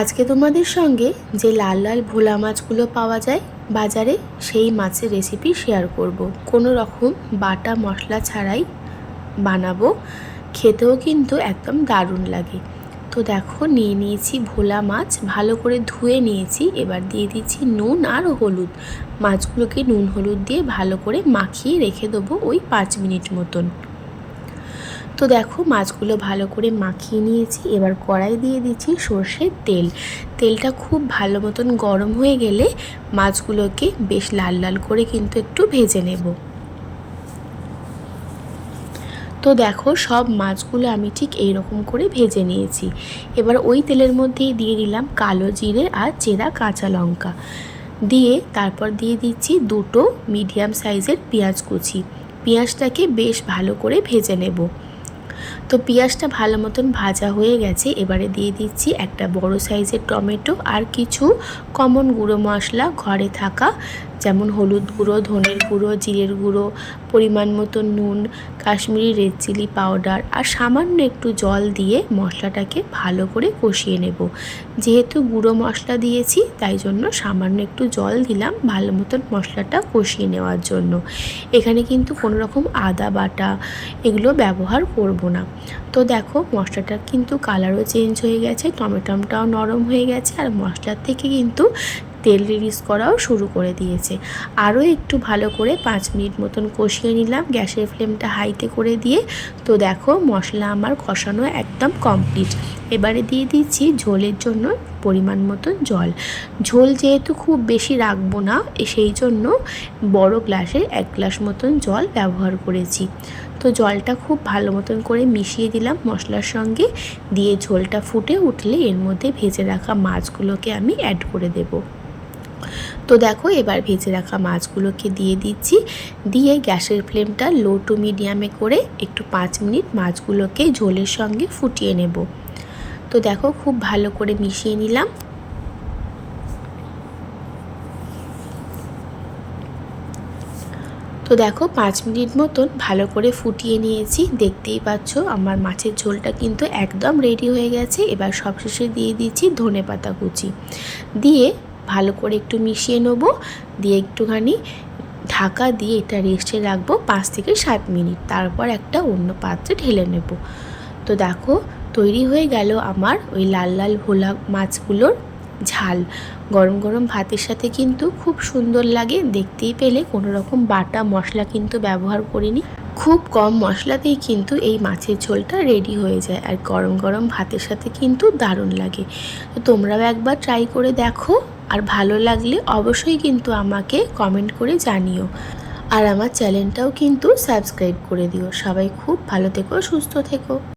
আজকে তোমাদের সঙ্গে যে লাল লাল ভোলা মাছগুলো পাওয়া যায়, বাজারে সেই মাছের রেসিপি শেয়ার করব। কোনো রকম বাটা মশলা ছাড়াই বানাবো। খেতেও কিন্তু একদম দারুণ লাগে। তো দেখো, নিয়ে নিয়েছি ভোলা মাছ, ভালো করে ধুয়ে নিয়েছি। এবার দিয়ে দিচ্ছি নুন আর হলুদ। মাছগুলোকে নুন হলুদ দিয়ে ভালো করে মাখিয়ে রেখে দেবো ওই পাঁচ মিনিট মতন। তো দেখো মাছগুলো ভালো করে মাখিয়ে নিয়েছি। এবার কড়াই দিয়ে দিচ্ছি সর্ষের তেল। তেলটা খুব ভালো মতন গরম হয়ে গেলে মাছগুলোকে বেশ লাল লাল করে কিন্তু একটু ভেজে নেব। তো দেখো সব মাছগুলো আমি ঠিক এই রকম করে ভেজে নিয়েছি। এবার ওই তেলের মধ্যেই দিয়ে দিলাম কালো জিরে আর চেরা কাঁচা লঙ্কা। দিয়ে তারপর দিয়ে দিচ্ছি দুটো মিডিয়াম সাইজের পেঁয়াজ কুচি। পেঁয়াজটাকে বেশ ভালো করে ভেজে নেব। তো পেঁয়াজটা ভালো মতন ভাজা হয়ে গেছে। এবারে দিয়ে দিচ্ছি একটা বড় সাইজের টমেটো আর কিছু কমন গুঁড়ো মশলা ঘরে থাকা যেমন হলুদ গুঁড়ো, ধনের গুঁড়ো, জিরের গুঁড়ো, পরিমাণ মতো নুন, কাশ্মীরি রেড চিলি পাউডার আর সামান্য একটু জল দিয়ে মশলাটাকে ভালো করে কষিয়ে নেব। যেহেতু গুঁড়ো মশলা দিয়েছি, তাই জন্য সামান্য একটু জল দিলাম ভালো মতন মশলাটা কষিয়ে নেওয়ার জন্য। এখানে কিন্তু কোনো রকম আদা বাটা এগুলো ব্যবহার করব না। তো দেখো মশলাটার কিন্তু কালারও চেঞ্জ হয়ে গেছে টমেটোটাও নরম হয়ে গেছে আর মশলার থেকে কিন্তু তেল রিলিজ করাও শুরু করে দিয়েছে। আরও একটু ভালো করে পাঁচ মিনিট মতন কষিয়ে নিলাম, গ্যাসের ফ্লেমটা হাইতে করে দিয়ে। তো দেখো, মশলা আমার কষানো একদম কমপ্লিট। এবারে দিয়ে দিচ্ছি ঝোলের জন্য পরিমাণ মতন জল। ঝোল যেহেতু খুব বেশি রাখব না সেই জন্য বড় গ্লাসের এক গ্লাস মতন জল ব্যবহার করেছি। তো জলটা খুব ভালো মতন করে মিশিয়ে দিলাম মশলার সঙ্গে। দিয়ে ঝোলটা ফুটে উঠলে এর মধ্যে ভেজে রাখা মাছগুলোকে আমি অ্যাড করে দেবো। তো দেখো, এবার ভেজে রাখা মাছগুলোকে দিয়ে দিচ্ছি। দিয়ে গ্যাসের ফ্লেমটা লো টু মিডিয়ামে করে একটু পাঁচ মিনিট মাছগুলোকে ঝোলের সঙ্গে ফুটিয়ে নেব। তো দেখো, খুব ভালো করে মিশিয়ে নিলাম। তো দেখো, পাঁচ মিনিট মতন ভালো করে ফুটিয়ে নিয়েছি। দেখতেই পাচ্ছ, আমার মাছের ঝোলটা কিন্তু একদম রেডি হয়ে গেছে। এবার সবশেষে দিয়ে দিচ্ছি ধনে পাতা কুচি। দিয়ে ভালো করে একটু মিশিয়ে নেব, দিয়ে একটুখানি ঢাকা দিয়ে এটা রেস্টে রাখব পাঁচ থেকে সাত মিনিট, তারপর একটা অন্য পাত্রে ঢেলে নেব। তো দেখো, তৈরি হয়ে গেল আমার ওই লাল লাল ভোলা মাছগুলোর ঝাল। গরম গরম ভাতের সাথে কিন্তু খুব সুন্দর লাগে, দেখতেই পেলে কোনো রকম বাটা মশলা কিন্তু ব্যবহার করিনি। খুব কম মশলাতেই কিন্তু এই মাছের ঝোলটা রেডি হয়ে যায়, আর গরম গরম ভাতের সাথে কিন্তু দারুণ লাগে। তো তোমরাও একবার ট্রাই করে দেখো। আর ভালো লাগলে অবশ্যই কিন্তু আমাকে কমেন্ট করে জানিও। আর আমার চ্যানেলটাও কিন্তু সাবস্ক্রাইব করে দিও। সবাই খুব ভালো থেকো, সুস্থ থেকো।